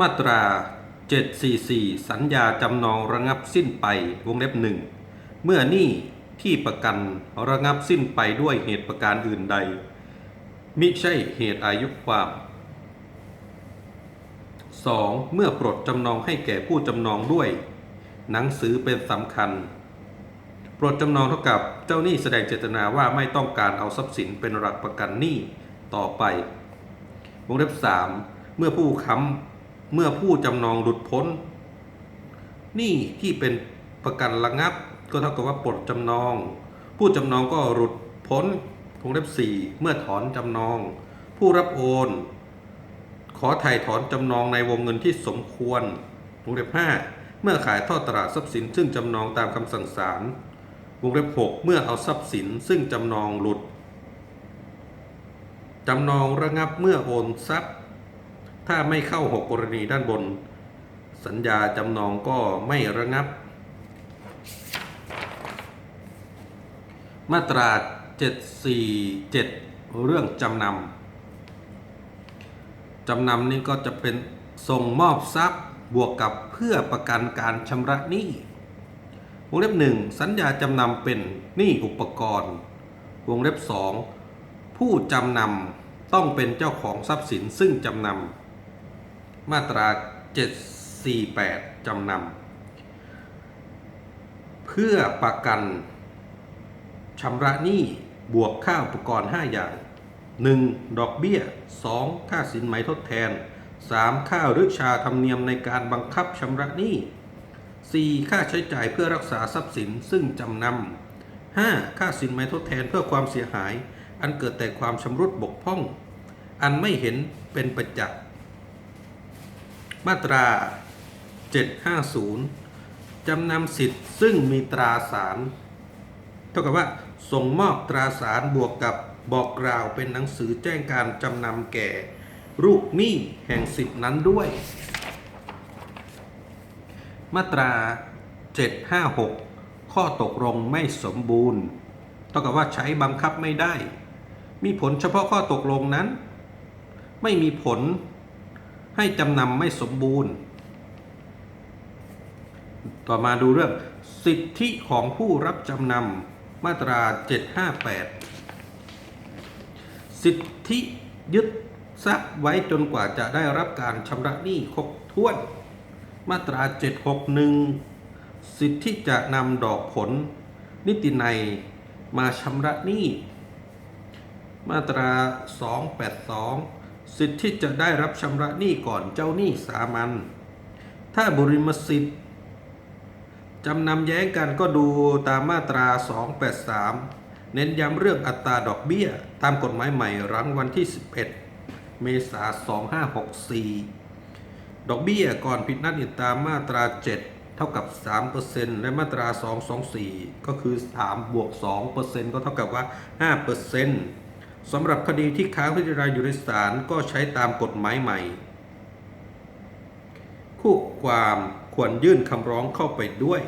มาตรา 744 สัญญาจำนองระงับสิ้นไปวงเล็บหนึ่งเมื่อหนี้ที่ประกันระงับสิ้นไปด้วยเหตุประการอื่นใด มิใช่เหตุอายุความ 2. เมื่อปลดจำนองให้แก่ผู้จำนองด้วย หนังสือเป็นสำคัญ ปลดจำนองเท่ากับเจ้าหนี้แสดงเจตนาว่าไม่ต้องการเอาทรัพย์สินเป็นหลักประกันหนี้ต่อไป วงเล็บ 3 เมื่อผู้ค้ำ เมื่อผู้จำนองหลุดพ้นหนี้ที่เป็นประกันระงับ ก็เท่ากับว่าปลดจำนอง ผู้จำนองก็หลุดพ้นวงเล็บ4เมื่อถอนจำนอง ผู้รับโอน ขอถ่ายถอนจำนองในวงเงินที่สมควรวงเล็บ5เมื่อขายทอดตลาดทรัพย์สิน ซึ่งจำนองตามคำสั่งศาลวงเล็บ6เมื่อเอาทรัพย์สินซึ่งจำนองหลุดจำนองระงับเมื่อโอนทรัพย์ ถ้าไม่เข้าหกกรณีด้านบน สัญญาจำนองก็ไม่ระงับ มาตรา 747 เรื่องจำนำจำนำนี่ก็จะเป็นส่งมอบทรัพย์บวกกับเพื่อประกันการชำระหนี้วงเล็บหนึ่งสัญญาจำนำเป็นหนี้อุปกรณ์ วงเล็บสองผู้จำนำต้องเป็นเจ้าของทรัพย์สินซึ่งจำนำ มาตรา 748 จำนำ เพื่อประกันชำระหนี้บวกค่าอุปกรณ์ 5 อย่าง 1. ดอกเบี้ย 2. ค่าสินไหมทดแทน 3. ค่ารึชาธรรมเนียมในการบังคับชำระหนี้ 4. ค่าใช้จ่ายเพื่อรักษาทรัพย์สินซึ่งจำนำ 5. ค่าสินไหมทดแทนเพื่อความเสียหาย อันเกิดแต่ความชำรุดบกพร่อง อันไม่เห็นเป็นประจักษ์ มาตรา 750 จำนำสิทธิ์ซึ่งมีตราสาร เท่ากับว่าส่งมอบตราสารบวกกับบอกกล่าวเป็นหนังสือแจ้งการจำนำแก่ลูกหนี้แห่งสิทธินั้นด้วย มาตรา 756 ข้อตกลงไม่สมบูรณ์เท่ากับว่าใช้บังคับไม่ได้ มีผลเฉพาะข้อตกลงนั้น ไม่มีผล ให้จำนำไม่สมบูรณ์ ต่อมาดูเรื่องสิทธิของผู้รับจำนำมาตรา 758 สิทธิยึดทรัพย์ไว้จนกว่าจะได้รับการชำระหนี้ครบถ้วน มาตรา 761 สิทธิจะนำดอกผล นิตินัยมาชำระหนี้ มาตรา 282 สิทธิ์ที่จะได้รับชำระหนี้ก่อนเจ้าหนี้สามัญถ้าบริมสิทธิ์จำนำแย้งกันก็ดูตามมาตรา 283 เน้นย้ำเรื่องอัตราดอกเบี้ย ตามกฎหมายใหม่รังวันที่ 11 เมษายน 2564 ดอกเบี้ยก่อนผิดนัดอิตามมาตรา 7 เท่ากับ 3%และมาตรา 224 ก็คือ 3 บวก 2%ก็เท่ากับว่า 5% สำหรับคดีที่ค้างพิจารณาอยู่ในศาลก็ใช้ตามกฎหมายใหม่ คู่ความควรยื่นคำร้องเข้าไปด้วย